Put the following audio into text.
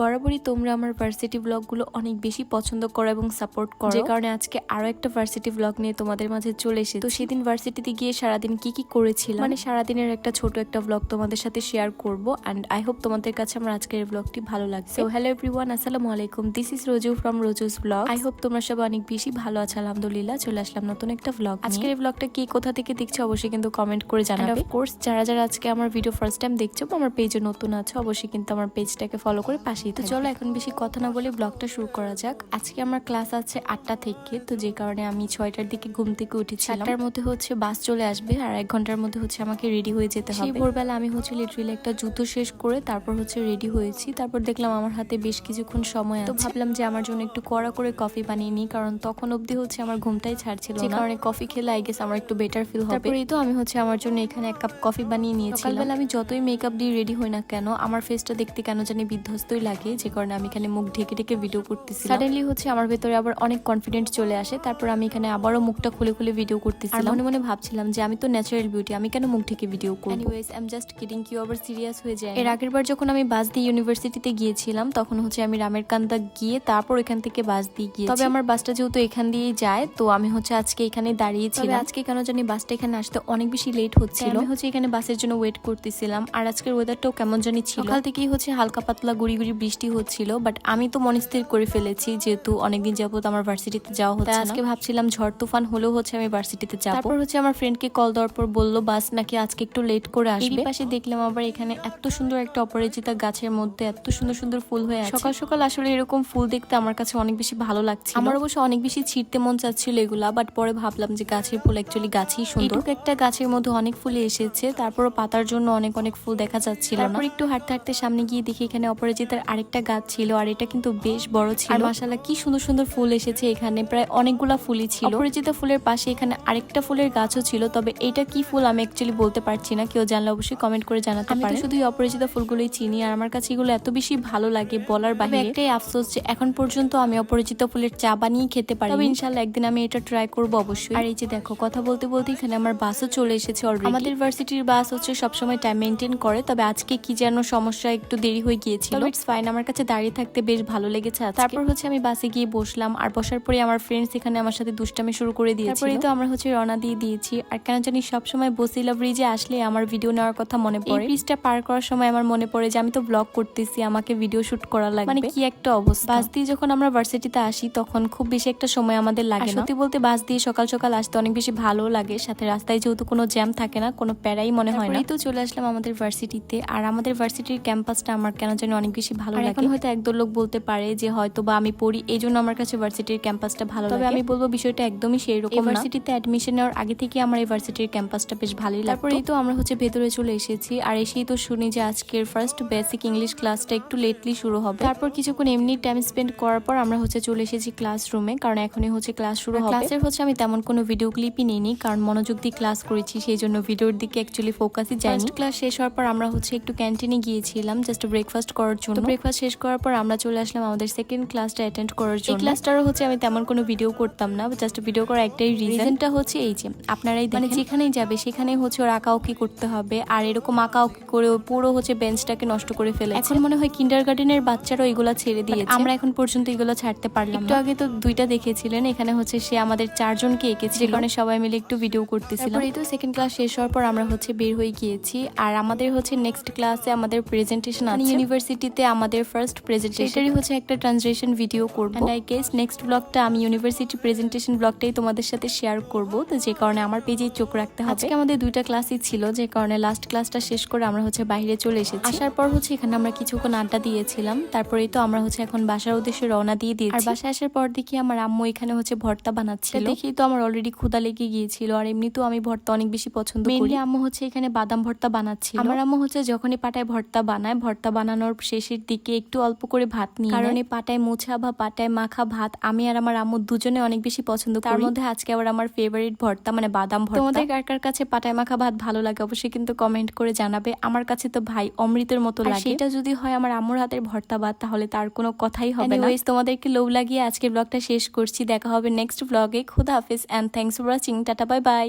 বরাবরই তোমরা আমার ভার্সিটি ব্লগগুলো অনেক বেশি পছন্দ করো এবং সাপোর্ট করো। যে কারণে আজকে আরও একটা ভার্সিটি ব্লগ নিয়ে তোমাদের মাঝে চলে এসে তো সেদিন ভার্সিটিতে গিয়ে সারাদিন কি কি করেছিলাম? মানে সারাদিনের একটা ছোট একটা ব্লগ তোমাদের সাথে শেয়ার করব অ্যান্ড আই হোপ তোমাদের কাছে আমার আজকের ব্লগটি ভালো লাগছে সো হ্যালো এভরিওয়ান আসসালামু আলাইকুম। This is Roju from Roju's blog I hope তোমরা সবাই অনেক বেশি ভালো আছো আলহামদুলিল্লাহ। চলে আসলাম নতুন একটা ব্লগ আজকের এই ব্লগটা কি কোথা থেকে দেখছ অবশ্যই কিন্তু কমেন্ট করে জানাবে। অফ কোর্স যারা যারা আজকে আমার ভিডিও ফার্স্ট টাইম দেখছ আমার পেজে নতুন আছো অবশ্যই কিন্তু আমার পেজটাকে ফলো করে পাশেই তো চলো এখন বেশি কথা না বলে ব্লগটা শুরু করা যাক। আজকে আমার ক্লাস আছে আটটা থেকে তো যে কারণে আমি ছয়টার দিকে ঘুম থেকে উঠেছি আটটার মধ্যে হচ্ছে বাস চলে আসবে আর এক ঘণ্টার মধ্যে হচ্ছে আমাকে রেডি হয়ে যেতে হবে। ভোরবেলা আমি হচ্ছে লিটারেলি একটা জুতো শেষ করে তারপর হচ্ছে রেডি হয়েছি। তারপর দেখলাম আমার হাতে বেশ কিছুক্ষণ সময় আছে। তো ভাবলাম যে আমার জন্য একটু কড়া করে কফি বানিয়ে নিই কারণ তখন অবধি হচ্ছে আমার ঘুমটাই ছাড়ছিল যে কারণে কফি খেলে আই গেস আমার একটু বেটার ফিল হবে। তারপরেই তো আমি হচ্ছে আমার জন্য এখানে এক কাপ কফি বানিয়ে নিয়েছি সকালবেলা আমি যতই মেকআপ দিয়ে রেডি হই না কেন আমার ফেসটা দেখতে কেন জানি বিধ্বস্তই লাগে যে কারণে আমি এখানে মুখ ঢেকে ঢেকে ভিডিও করতেছি সাডেনলি হচ্ছে আমার ভেতরে আবার অনেক কনফিডেন্ট চলে আসে তারপর আমি এখানে আবারও মুখটা খুলে খুলে ভিডিও করতেছিলাম। মনে মনে ভাবছিলাম যে আমি তো ন্যাচারাল বিউটি আমি কেন মুখ ঢেকে ভিডিও করব? Anyways I am just kidding Q আবার সিরিয়াস হয়ে যায়। এর আগের বার যখন আমি বাস দিয়ে ইউনিভার্সিটিতে গিয়েছিলাম তখন হচ্ছে আমি রামের কান্দা গিয়ে তারপর এখান থেকে বাস দিয়ে গিয়ে তবে আমার বাসটা যেহেতু এখান দিয়ে যায় তো আমি হচ্ছে আজকে এখানে দাঁড়িয়েছিলাম। আজকে কেন জানি বাসটা এখানে আসতে অনেক বেশি লেট হচ্ছিল। আমি হচ্ছে এখানে বাসের জন্য ওয়েট করতেছিলাম আর আজকের ওয়েদারটাও কেমন জানি ছিল। সকাল থেকেই হচ্ছে হালকা পাতলা গুড়ি গুড়ি বৃষ্টি হচ্ছিল বাট আমি তো মনে স্থির করে ফেলেছি যেহেতু অনেকদিন যাবত আমার ভার্সিটিতে যাওয়া হচ্ছে আজকে ভাবছিলাম ঝড় তুফান হলেও হচ্ছে আমি ভার্সিটিতে যাব। তারপর হচ্ছে আমার ফ্রেন্ডকে কল দেওয়ার পর বলল বাস নাকি আজকে একটু লেট করে আসবে? পাশে দেখলাম আবার এখানে এত সুন্দর একটা অপরাজিতা গাছের মধ্যে এত সুন্দর সুন্দর ফুল হয়ে আছে। সকাল সকাল আসলে এরকম ফুল দেখতে আমার কাছে অনেক বেশি ভালো লাগছে আমার অবশ্য অনেক বেশি ছিঁড়তে মন চাচ্ছিল এগুলা বাট পরে ভাবলাম যে গাছের ফুল অ্যাকচুয়ালি গাছেই সুন্দর। একটা গাছের মধ্যে অনেক ফুল এসেছে তারপরও পাতার জন্য অনেক অনেক ফুল দেখা যাচ্ছিল তারপর একটু হাঁটতে হাঁটতে সামনে গিয়ে দেখি এখানে অপরাজিতার আরেকটা গাছ ছিল আর এটা কিন্তু বেশ বড় ছিল। মাসাল্লাহ কি সুন্দর সুন্দর ফুল এসেছে এখানে। প্রায় অনেকগুলা ফুলই ছিল। অপরাজিতা ফুলের পাশে এখানে আরেকটা ফুলের গাছও ছিল তবে এটা কি ফুল আমি অ্যাকচুয়ালি বলতে পারছি না। কেউ জানলে অবশ্যই কমেন্ট করে জানাতে পারে শুধু এই অপরাজিতা ফুলগুলোই চিনি আর আমার কাছে এগুলো এত বেশি ভালো লাগে বলার বাইরে একটাই আফসোস যে এখন পর্যন্ত আমি অপরিচিত ফুলের চা বানিয়ে খেতে পারি তবে ইনশাল্লাহ একদিন আমি এটা ট্রাই করব অবশ্যই। আর এই যে দেখো কথা বলতে বলতে এখানে আমার বাসও চলে এসেছে অলরেডি আমাদের ভার্সিটির বাস হচ্ছে সবসময় টাইম মেনটেন করে তবে আজকে কি যেন সমস্যা একটু দেরি হয়ে গিয়েছিল। ইটস ফাইন আমার কাছে দাঁড়িয়ে থাকতে বেশ ভালো লেগেছে। তারপর হচ্ছে আমি বাসে গিয়ে বসলাম আর বসার পরে আমার ফ্রেন্ডস এখানে আমার সাথে দুষ্টামি শুরু করে দিয়েছে তারপরেই তো আমরা হচ্ছে রওনা দিয়ে দিয়েছি। আর কেন জানি সবসময় বসিলা ব্রিজে আসলে আমার ভিডিও নেওয়ার কথা মনে পড়ে। ব্রিজটা পার করার সময় আমার মনে পড়ে যে আমি তো ব্লগ করতেছি আমাকে ভিডিও শুট করা লাগবে। মানে কি একটা অবস্থা? বাস দিয়ে যখন আমরা ভার্সিটিতে আসি তখন খুব বেশি একটা সময় আমাদের লাগে না। সত্যি বলতে বাস দিয়ে সকাল সকাল আসতে অনেক বেশি ভালো লাগে। সাথে রাস্তায় যেহেতু কোনো জ্যাম থাকে না কোনো প্যারাই মনে হয় না। এই তো চলে আসলাম আমাদের ভার্সিটিতে আর আমাদের ভার্সিটির ক্যাম্পাসটা আমার কেন জানি অনেক বেশি ভালো লাগে এখন হয়তো একদল লোক বলতে পারে যে হয়তো বা আমি পড়ি এই জন্য আমার কাছে ভার্সিটির ক্যাম্পাসটা ভালো তবে আমি বলব বিষয়টা একদমই সেই রকম ভার্সিটিতে অ্যাডমিশন নেওয়ার আগে থেকে আমার এই ভার্সিটির ক্যাম্পাসটা বেশ ভালোই লাগে তারপরেই তো আমরা হচ্ছে ভেতরে চলে এসেছি। আর এসেই তো শুনি যে আজকের ফার্স্ট বেসিক ইংলিশ ক্লাসটা একটু লেটলি শুরু হবে। তারপর কিছুক্ষণ এমনি টাইম স্পেন্ড করার পর আমরা হচ্ছে চলে এসেছি ক্লাসরুমে কারণ এখনই হচ্ছে ক্লাস শুরু হবে। ক্লাসের হচ্ছে আমি তেমন কোনো ভিডিও ক্লিপই নিইনি কারণ মনোযোগ দিয়ে ক্লাস করেছি সেই জন্য ভিডিওর দিকে অ্যাকচুয়ালি ফোকাসই যায়নি ক্লাস শেষ হওয়ার পর আমরা হচ্ছে একটু ক্যান্টিনে গিয়েছিলাম জাস্ট ব্রেকফাস্ট করার জন্য। ব্রেকফাস্ট শেষ করার পর আমরা চলে আসলাম আমাদের সেকেন্ড ক্লাসটা অ্যাটেন্ড করার জন্য। ক্লাসটারও হচ্ছে আমি তেমন কোনো ভিডিও করতাম না জাস্ট ভিডিও করার একটাই রিজনটা হচ্ছে এই যে আপনারাই মানে যেখানেই যাবে সেখানেই হচ্ছে ওর আঁকাউকি করতে হবে আর এরকম আঁকাউকি করে পুরো হচ্ছে বেঞ্চটাকে নষ্ট করে ফেলে এখন মনে হয় কিন্ডার গার্ডেনের বাচ্চারা ওইগুলা ছেড়ে দিয়ে আমরা এখন পর্যন্ত এগুলো ছাড়তে পারলাম একটু আগে তো দুইটা দেখেছিলেন এখানে হচ্ছে সে আমাদের চারজনকে এঁকেছে যে কারণে সবাই মিলে একটু ভিডিও করতেছিলাম। এই তো সেকেন্ড ক্লাস শেষ হওয়ার পর আমরা হচ্ছে বের হয়ে গিয়েছি আর আমাদের হচ্ছে নেক্সট ক্লাসে আমাদের প্রেজেন্টেশন আছে। ইউনিভার্সিটিতে আমাদের ফার্স্ট প্রেজেন্টেশন এটারই হচ্ছে একটা ট্রান্সলেশন ভিডিও করব। এন্ড আই গেস নেক্সট ব্লগটা আমি ইউনিভার্সিটি প্রেজেন্টেশন ব্লগটাই তোমাদের সাথে শেয়ার করব। তো যে কারণে আমার পেজে চোখ রাখতে হবে। আজকে আমাদের দুইটা ক্লাসই ছিল যে কারণে লাস্ট ক্লাসটা শেষ করে আমরা হচ্ছে বাইরে চলে এসেছি। আসার পর হচ্ছে এখানে আমরা কিছুক্ষণ আড্ডা দিয়েছিলাম। তারপরেই তো আমরা হচ্ছে এখন বাসার উদ্দেশ্যে রওনা দিয়ে দিয়েছি। আর বাসায় আসার পর দেখি আমার আম্মু এখানে হচ্ছে ভর্তা বানাচ্ছিল। দেখি তো আমার অলরেডি ক্ষুদা লেগে গিয়েছিল। আর এমনিতেও আমি ভর্তা অনেক বেশি পছন্দ করি। আম্মু হচ্ছে এখানে বাদাম ভর্তা বানাচ্ছিল। আমার আম্মু হচ্ছে যখনই পাটায় ভর্তা বানায়। ভর্তা বানানোর শেষের দিকে একটু অল্প করে ভাত নিয়ে কারণ এই পাটায় মোছা বা পাটায় মাখা ভাত আমি আর আমার আম্মু দুজনে অনেক বেশি পছন্দ করি। তার মধ্যে আজকে আবার আমার ফেভারিট ভর্তা মানে বাদাম ভর্তা। তোমাদের কার কার কাছে পাটায় মাখা ভাত ভালো লাগে অবশ্যই কিন্তু কমেন্ট করে জানাবে। আমার কাছে তো ভাই অমৃতের মতো লাগে। সেটা যদি হয় আমার আম্মুর হাতের ভর্তা ভাত তাহলে তার কোনো কথাই হবে না। তোমাদেরকে লোভ লাগিয়ে আজকের ব্লগটা শেষ করছি। দেখা হবে নেক্সট ব্লগে খুদা হাফিজ and thanks for watching tata bye bye